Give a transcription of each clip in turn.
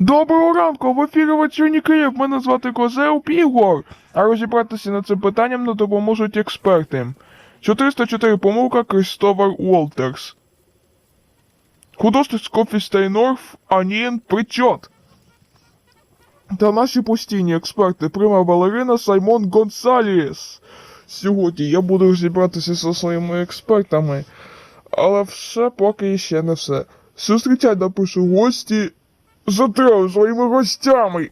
Доброго ранку, в ефірі вечірній Київ. Мене звати Козел Ігор. А розібратися над цим питанням не допоможуть експерти. 404 помилка Крістофер Уолтерс. Художник Скофі Стейнорф Анієн Причот. Та наші постійні експерти прима балерина Саймон Гонсаліс. Сьогодні я буду розібратися зі своїми експертами. Але все поки ще не все. Зустрічай напишу гості затрав своїми гостями.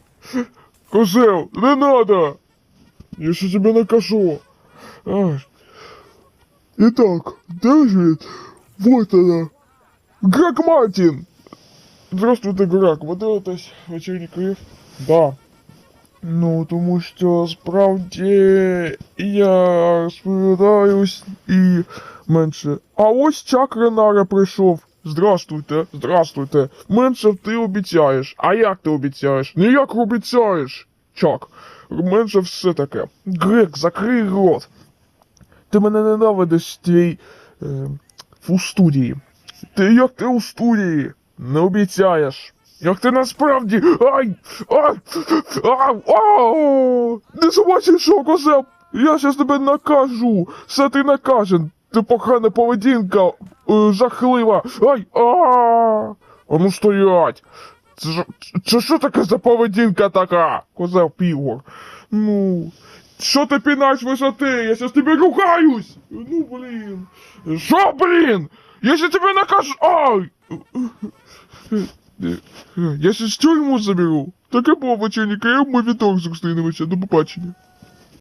Козел, не надо. Я ще тебе накажу. Ах. Итак, Дэвид, вот она. Грег Мартин. Здравствуйте, Грег. Ви дивитесь вечірній Київ? Да. Ну, тому що справді я розповідаюсь і менше. А ось Чак Ренаре прийшов. Здравствуйте, здравствуйте. Менше ти обіцяєш. А як ти обіцяєш? Ніяк обіцяєш. Чак, менше все таке. Грек, закрий рот. Ти мене ненавидиш твій е, у студії. Ти як ти у студії? Не обіцяєш. Як ти насправді. Ай! Ай! Ай! Ау! Не собачий що, козел! Я щас тебе накажу! Все ти накажен! Ти погана поведінка! Е, жахлива! Ай! А! А ну стоять! Це, що таке за поведінка така? Козел Пігор. Ну. Що ти пінаєш висоти? Я щас тебе рухаюсь! Ну блін. Що, блін? Я ще тебе накажу. Ай! Я ще з тюрму заберу. Таке було вечірній Київ, ми відток зустрінемося. До побачення.